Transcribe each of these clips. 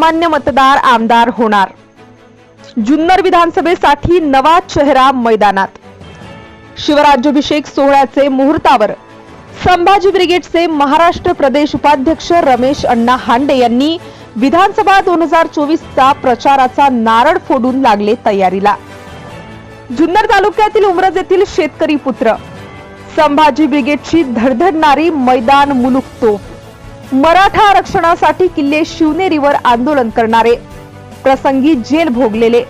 सामान्य मतदार आमदार होणार. जुन्नर विधानसभेसाठी नवा चेहरा मैदानात. शिवराज्याभिषेक सोहळ्याचे मुहूर्तावर संभाजी ब्रिगेडचे महाराष्ट्र प्रदेश उपाध्यक्ष रमेश अण्णा हांडे यांनी विधानसभा दोन हजार चोवीसचा प्रचाराचा नारळ फोडून लागले तयारीला. जुन्नर तालुक्यातील उमरज येथील शेतकरी पुत्र. संभाजी ब्रिगेडची धडधडणारी मैदान मुलुक तोफ मराठा आरक्षणासाठी किल्ले शिवनेरीवर आंदोलन करणारे. प्रसंगी जेल भोगलेले.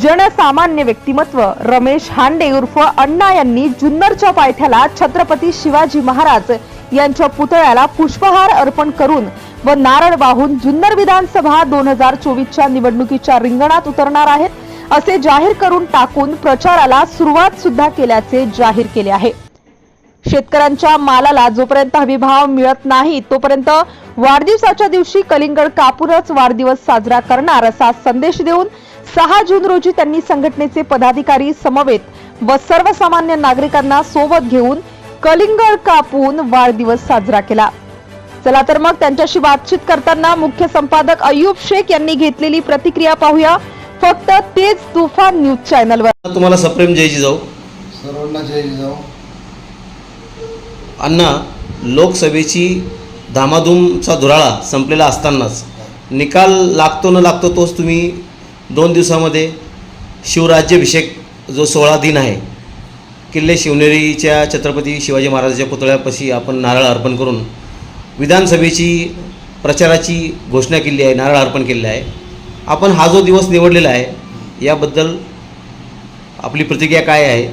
जनसामान्य व्यक्तिमत्व रमेश हांडे उर्फ अण्णा यांनी जुन्नरच्या पायथ्याला छत्रपती शिवाजी महाराज यांच्या पुतळ्याला पुष्पहार अर्पण करून व नारळ वाहून जुन्नर विधानसभा दोन हजार चोवीसच्या निवडणुकीच्या रिंगणात उतरणार आहेत असे जाहीर करून टाकून प्रचाराला सुरुवात सुद्धा केल्याचे जाहीर केले आहे. शेतकऱ्यांच्या मालाला जोपर्यंत हमीभाव मिळत नाही तोपर्यंत वाढदिवसाच्या दिवशी कलिंगड कापूनच वाढदिवस साजरा करणार असा संदेश देऊन सहा जून रोजी त्यांनी संघटनेचे पदाधिकारी समवेत व सर्वसामान्य नागरिकांना सोबत घेऊन कलिंगड कापून वाढदिवस साजरा केला. चला तर मग त्यांच्याशी बातचीत करताना मुख्य संपादक अय्यूब शेख यांनी घेतलेली प्रतिक्रिया पाहूया. फक्त तेच तुफान न्यूज चॅनलवर. तुम्हाला सप्रेम जय जिजाऊ. सर्वांना जय जिजाऊ. अण्णा लोकसभेची धामाधूमचा धुराळा संपलेला असतानाच. निकाल लागतो न लागतो तोच तुम्ही दोन दिवसामध्ये शिवराज्याभिषेक जो सोळा दिन आहे किल्ले शिवनेरीच्या छत्रपती शिवाजी महाराजांच्या पुतळ्यापाशी आपण नारळ अर्पण करून विधानसभेची प्रचाराची घोषणा केली आहे नारळ अर्पण केलेला आहे. आपण हा जो दिवस निवडलेला आहे याबद्दल आपली प्रतिक्रिया काय आहे?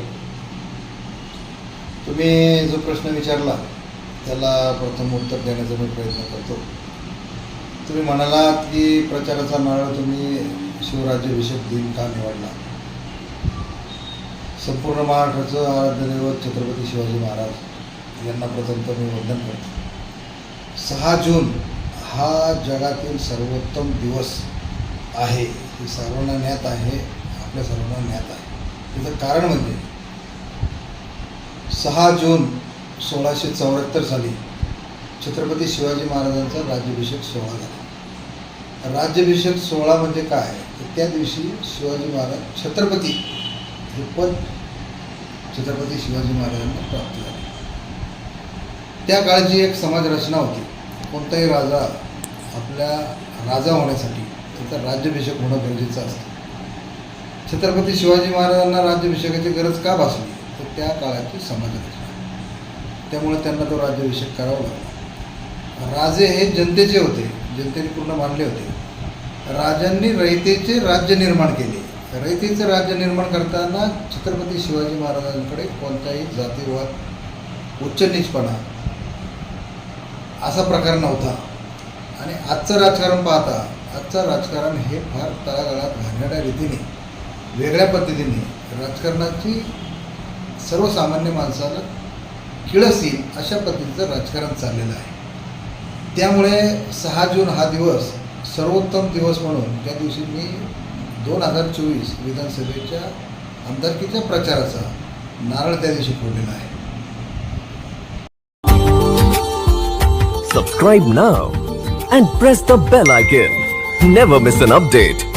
तुम्ही जो प्रश्न विचारला त्याला प्रथम उत्तर देण्याचा मी प्रयत्न करतो. तुम्ही म्हणालात की प्रचाराचा नारळ तुम्ही शिवराज्याभिषेक दिन का निवडला? संपूर्ण महाराष्ट्राचं आराध्यदैवत छत्रपती शिवाजी महाराज यांना प्रथम तर मी वंदन करतो. सहा जून हा जगातील सर्वोत्तम दिवस आहे. हे सर्वांना ज्ञात आहे. आपल्या सर्वांना ज्ञात आहे. त्याचं कारण म्हणजे सहा जून सोळाशे चौऱ्याहत्तर साली छत्रपती शिवाजी महाराजांचा राज्याभिषेक सोहळा झाला. राज्याभिषेक सोहळा म्हणजे काय? तर त्या दिवशी शिवाजी महाराज छत्रपती हे पद छत्रपती शिवाजी महाराजांना प्राप्त झाले. त्या काळची एक समाज रचना होती. कोणताही राजा आपल्या राजा होण्यासाठी त्याचा राज्याभिषेक होणं गरजेचं असतं. छत्रपती शिवाजी महाराजांना राज्याभिषेकाची गरज का भासली? तर त्या काळाची समाज त्यामुळे त्यांना तो राज्याभिषेक करावा लागला. राजे हे जनतेचे होते जनतेने पूर्ण मानले होते. राजांनी रयतेचे राज्य निर्माण केले. रयतेचं राज्य निर्माण करताना छत्रपती शिवाजी महाराजांकडे कोणताही जातीवाद उच्च नीचपणा असा प्रकार नव्हता. आणि आजचं राजकारण पाहता आजचं राजकारण हे फार तळागाळात घालणाऱ्या रीतीने वेगळ्या पद्धतीने राजकारणाची सर्वसामान्य माणसाला किळस येईल अशा पद्धतीचं राजकारण चाललेलं आहे. त्यामुळे सहा जून हा दिवस सर्वोत्तम दिवस म्हणून त्या दिवशी मी दोन हजार चोवीस विधानसभेच्या आमदारकीच्या प्रचाराचा नारळ त्या दिवशी फोडलेला आहे. Subscribe now and press the bell icon never miss an update